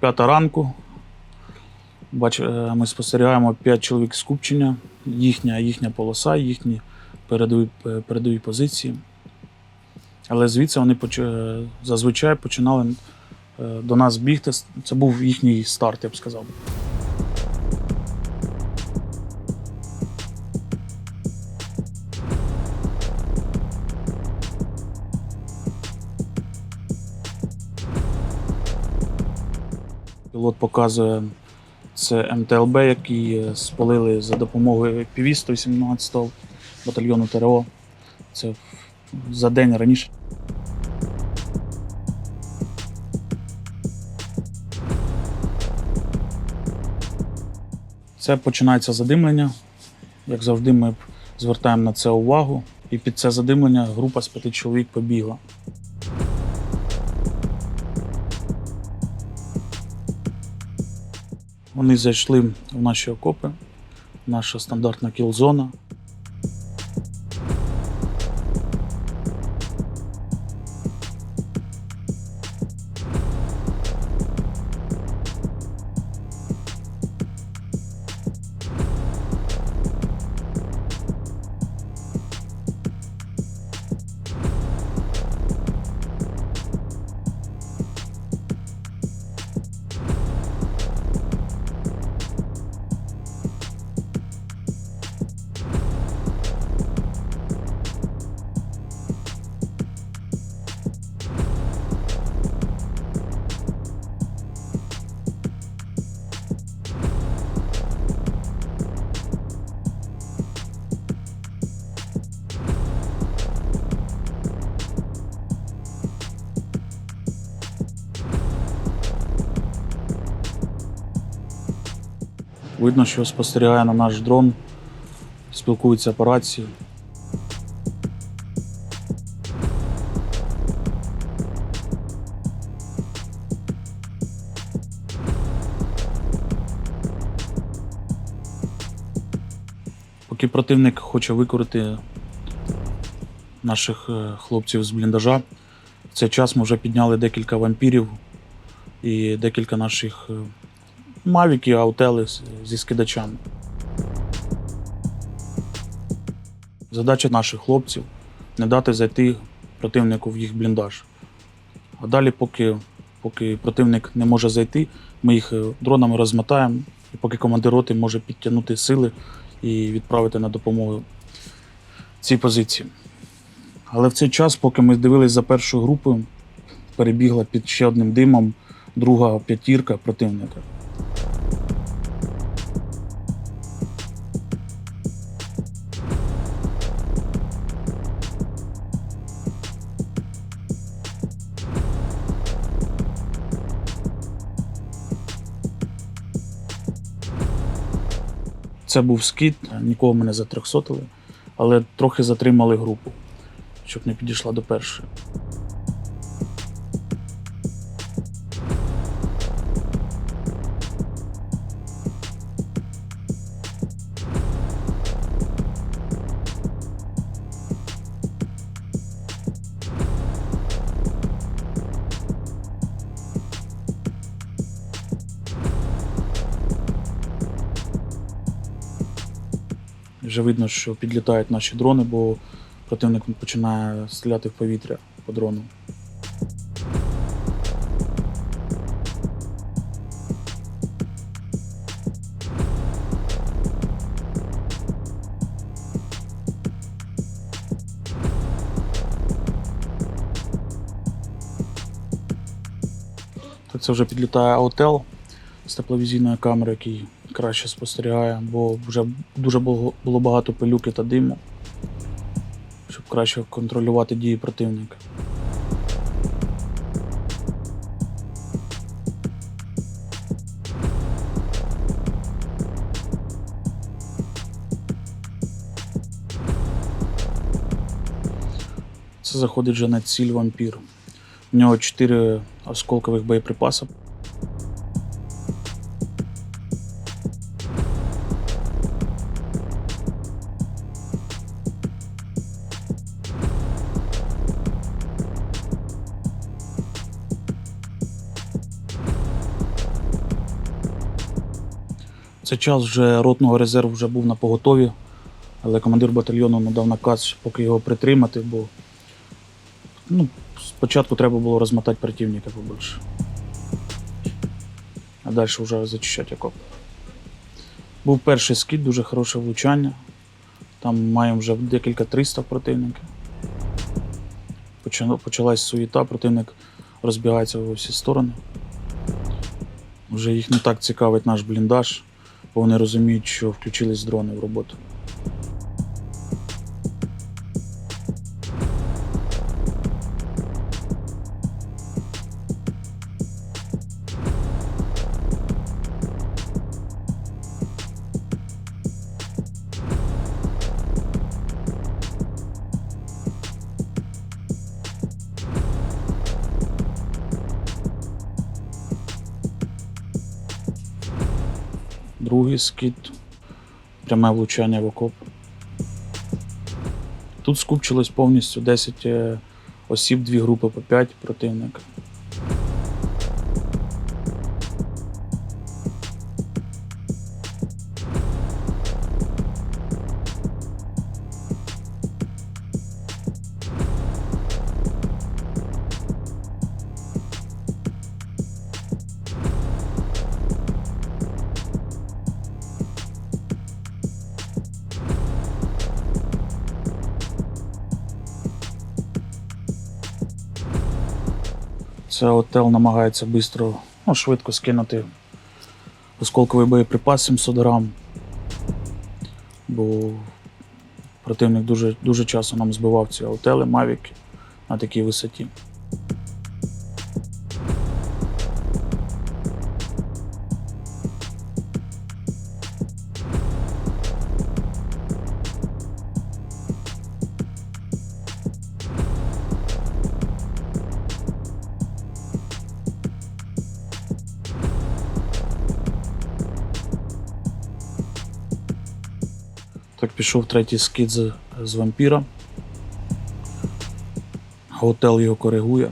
П'ята ранку. Бач, е, ми спостерігаємо п'ять чоловік скупчення, їхня, їхня полоса, їхні передові, е, передові позиції. Але звідси вони поч... е, зазвичай починали до нас бігти. Це був їхній старт, я б сказав. Пілот показує це МТЛБ, який е, спалили за допомогою ПВ 118 батальйону ТРО. Це за день раніше. Це починається задимлення. Як завжди, ми звертаємо на це увагу. І під це задимлення група з п'яти чоловік побігла. Вони зайшли в наші окопи, наша стандартна кіл-зона. Видно, що спостерігає на наш дрон, спілкується по рації. Поки противник хоче викорити наших е, хлопців з бліндажа, в цей час ми вже підняли декілька вампірів і декілька наших е, мавіки, аутели зі скидачами. Задача наших хлопців не дати зайти противнику в їх бліндаж. А далі, поки, поки противник не може зайти, ми їх е, дронами розмотаємо, і поки командир роти може підтягнути сили і відправити на допомогу цій позиції. Але в цей час, поки ми дивились за першою групою, перебігла під ще одним димом друга п'ятірка противника. Це був скіт, нікого мене не затрьохсотили, але трохи затримали групу, щоб не підійшла до першої. Вже видно, що підлітають наші дрони, бо противник починає стріляти в повітря по дрону. Це вже підлітає аутел з тепловізійної камери, який краще спостерігає, бо вже дуже було багато пилюки та диму, щоб краще контролювати дії противника. Це заходить вже на ціль вампір. У нього 4 осколкових боєприпаси. Цей час вже ротного резерву вже був на поготові, але командир батальйону надав наказ, поки його притримати, бо ну, спочатку треба було розмотати противника побільше. А далі вже зачищати окоп. Був перший скид, дуже хороше влучання. Там маємо вже декілька 300 противника. Почала- Почалась суєта, противник розбігається в усі сторони. Вже їх не так цікавить наш бліндаж, бо вони розуміють, що включились дрони в роботу. Другий скид, пряме влучання в окоп. Тут скупчилось повністю 10 е, осіб, дві групи по 5 противника. Це отел намагається швидко, ну, швидко скинути осколковий боєприпас 700 грам. Бо противник дуже, дуже часто нам збивав ці отели, мавіки на такій висоті. Так пішов третій скид з, з вампіра. Готел його коригує.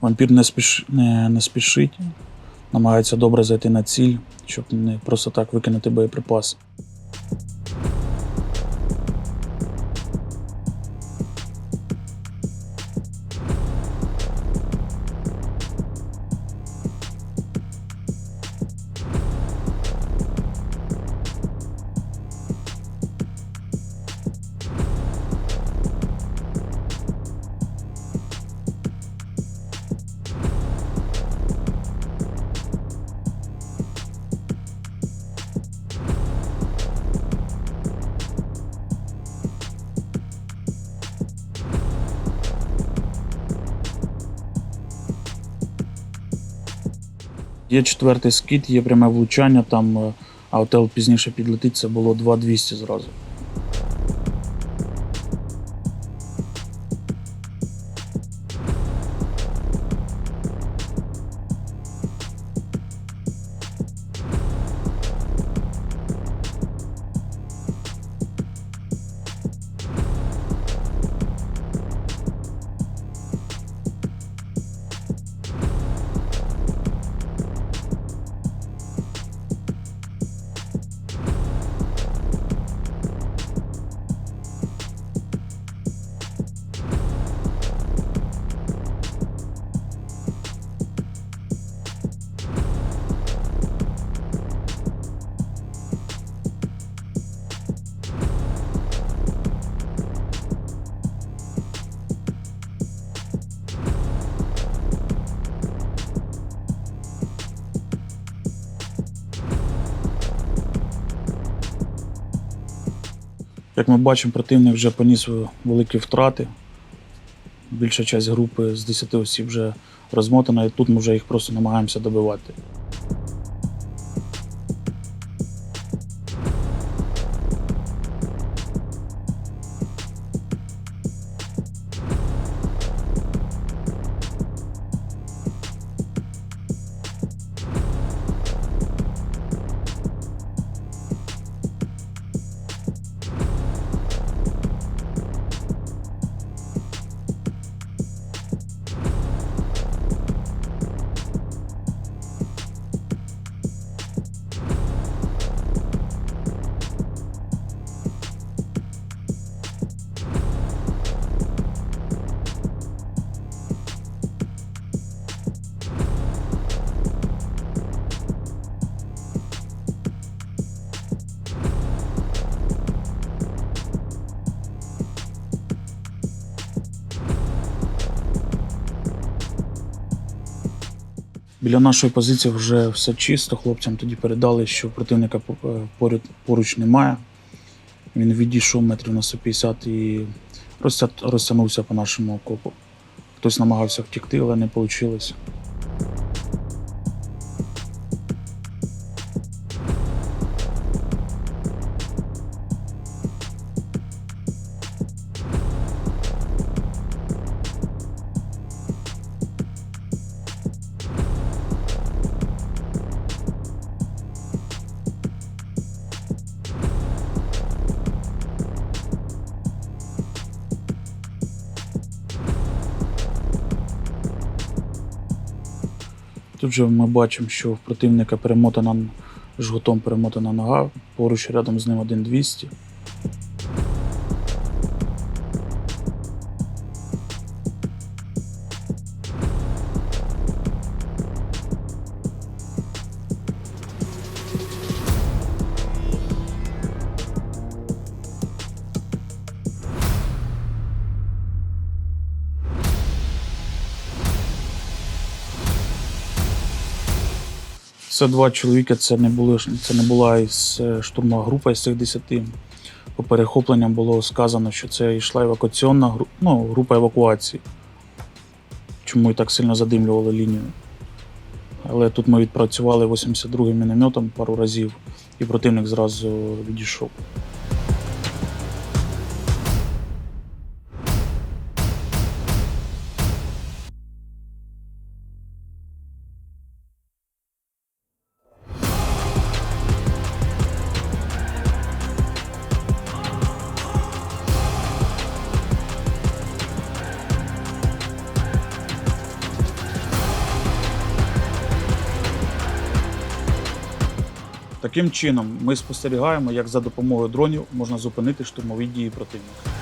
Вампір не, спіш... не, не спішить, намагається добре зайти на ціль, щоб не просто так викинути боєприпас. Є четвертий скіт, є пряме влучання, там е, аутел пізніше підлетить, це було 2200 зразу. Як ми бачимо, противник вже поніс великі втрати. Більша частина групи з 10 осіб вже розмотана, і тут ми вже їх просто намагаємося добивати. Біля нашої позиції вже все чисто. Хлопцям тоді передали, що противника е, поряд, поруч немає. Він відійшов метрів на 150 і розтягнувся по нашому окопу. Хтось намагався втікти, але не вийшло. Тут же ми бачимо, що в противника перемотана жгутом перемотана нога, поруч рядом з ним 1,200. Це два чоловіки, це не були це не була із е, штурмова група із цих десяти. По перехопленням було сказано, що це йшла евакуаційна група, ну, група евакуації. Чому і так сильно задимлювали лінію. Але тут ми відпрацювали 82-м мінометом пару разів, і противник зразу відійшов. Таким чином, ми спостерігаємо, як за допомогою дронів можна зупинити штурмові дії противника.